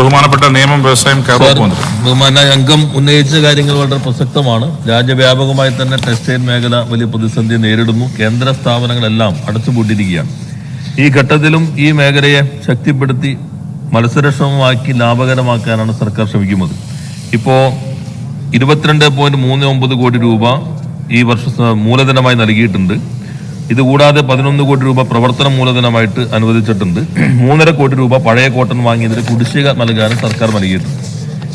ബഹുമാനപ്പെട്ട നിയമം വ്യവസായം ബഹുമാന അംഗം ഉന്നയിച്ച കാര്യങ്ങൾ വളരെ പ്രസക്തമാണ്. രാജ്യവ്യാപകമായി തന്നെ ടെക്സ്റ്റൈൽ മേഖല വലിയ പ്രതിസന്ധി നേരിടുന്നു. കേന്ദ്ര സ്ഥാപനങ്ങളെല്ലാം അടച്ചുപൂട്ടിയിരിക്കുകയാണ്. ഈ ഘട്ടത്തിലും ഈ മേഖലയെ ശക്തിപ്പെടുത്തി മത്സരക്ഷമമാക്കി ലാഭകരമാക്കാനാണ് സർക്കാർ ശ്രമിക്കുന്നത്. ഇപ്പോ ഇരുപത്തിരണ്ട് പോയിന്റ് മൂന്ന് ഒമ്പത് കോടി രൂപ ഈ വർഷ മൂലധനമായി നൽകിയിട്ടുണ്ട്. ഇതുകൂടാതെ പതിനൊന്ന് കോടി രൂപ പ്രവർത്തന മൂലധനമായിട്ട് അനുവദിച്ചിട്ടുണ്ട്. മൂന്നര കോടി രൂപ പഴയ കോട്ടൺ വാങ്ങിയതിന് കുടിശ്ശിക നൽകാനും സർക്കാർ നൽകിയിട്ടുണ്ട്.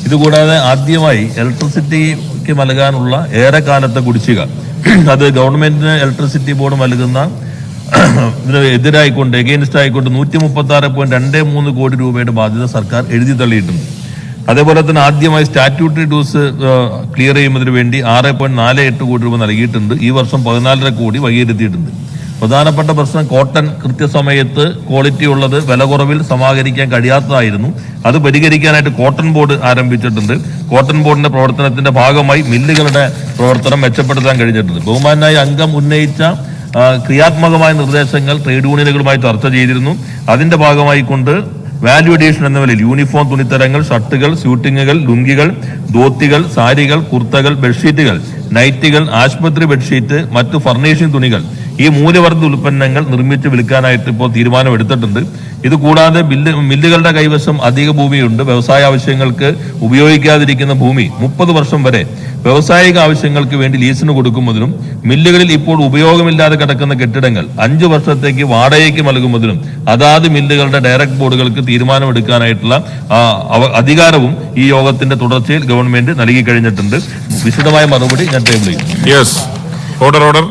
ഇതുകൂടാതെ ആദ്യമായി ഇലക്ട്രിസിറ്റിക്ക് നൽകാനുള്ള ഏറെക്കാലത്തെ കുടിശ്ശിക. അത് ഗവൺമെന്റിന് ഇലക്ട്രിസിറ്റി ബോർഡ് നൽകുന്ന ഇതിന് എതിരായിക്കൊണ്ട് എഗെയിൻസ്റ്റ് ആയിക്കൊണ്ട് നൂറ്റി മുപ്പത്തി ആറ് പോയിന്റ് രണ്ട് മൂന്ന് കോടി രൂപയുടെ ബാധ്യത സർക്കാർ എഴുതി തള്ളിയിട്ടുണ്ട്. അതേപോലെ തന്നെ ആദ്യമായി സ്റ്റാറ്റ്യൂട്ടറി ഡ്യൂസ് ക്ലിയർ ചെയ്യുന്നതിന് വേണ്ടി ആറ് പോയിന്റ് നാല് എട്ട് കോടി രൂപ നൽകിയിട്ടുണ്ട്. ഈ വർഷം പതിനാലര കോടി വൈകിയിരുത്തിയിട്ടുണ്ട്. പ്രധാനപ്പെട്ട പ്രശ്നം കോട്ടൺ കൃത്യസമയത്ത് ക്വാളിറ്റി ഉള്ളത് വില കുറവിൽ സമാഹരിക്കാൻ കഴിയാത്തതായിരുന്നു. അത് പരിഹരിക്കാനായിട്ട് കോട്ടൺ ബോർഡ് ആരംഭിച്ചിട്ടുണ്ട്. കോട്ടൺ ബോർഡിന്റെ പ്രവർത്തനത്തിന്റെ ഭാഗമായി മില്ലുകളുടെ പ്രവർത്തനം മെച്ചപ്പെടുത്താൻ കഴിഞ്ഞിട്ടുണ്ട്. ബഹുമാനായ അംഗം ഉന്നയിച്ച ക്രിയാത്മകമായ നിർദ്ദേശങ്ങൾ ട്രേഡ് യൂണിയനുകളുമായി ചർച്ച ചെയ്തിരുന്നു. അതിന്റെ ഭാഗമായി കൊണ്ട് വാല്യൂ അഡീഷൻ എന്ന നിലയിൽ യൂണിഫോം തുണിത്തരങ്ങൾ ഷർട്ടുകൾ സ്യൂട്ടിങ്ങുകൾ ലുങ്കികൾ ധോത്തികൾ സാരികൾ കുർത്തകൾ ബെഡ്ഷീറ്റുകൾ നൈറ്റുകൾ ആശുപത്രി ബെഡ്ഷീറ്റ് മറ്റു ഫർണിഷിംഗ് തുണികൾ. ഈ മൂല്യവർദ്ധിത ഉൽപ്പന്നങ്ങൾ നിർമ്മിച്ച് വിൽക്കാനായിട്ട് ഇപ്പോൾ തീരുമാനമെടുത്തിട്ടുണ്ട് ഇത് കൂടാതെ ബില്ല് മില്ലുകളുടെ കൈവശം അധിക ഭൂമിയുണ്ട്. വ്യവസായ ആവശ്യങ്ങൾക്ക് ഉപയോഗിക്കാതിരിക്കുന്ന ഭൂമി മുപ്പത് വർഷം വരെ വ്യവസായിക ആവശ്യങ്ങൾക്ക് വേണ്ടി ലീസിന് കൊടുക്കുന്നതിനും മില്ലുകളിൽ ഇപ്പോൾ ഉപയോഗമില്ലാതെ കിടക്കുന്ന കെട്ടിടങ്ങൾ അഞ്ചു വർഷത്തേക്ക് വാടകയ്ക്ക് നൽകുന്നതിനും അതാത് മില്ലുകളുടെ ഡയറക്ട് ബോർഡുകൾക്ക് തീരുമാനമെടുക്കാനായിട്ടുള്ള അധികാരവും ഈ യോഗത്തിന്റെ തുടർച്ചയിൽ ഗവൺമെന്റ് നൽകി കഴിഞ്ഞിട്ടുണ്ട്. വിശദമായ മറുപടി ഞാൻ ടേബിൾ ചെയ്യും ഓർഡർ ഓർഡർ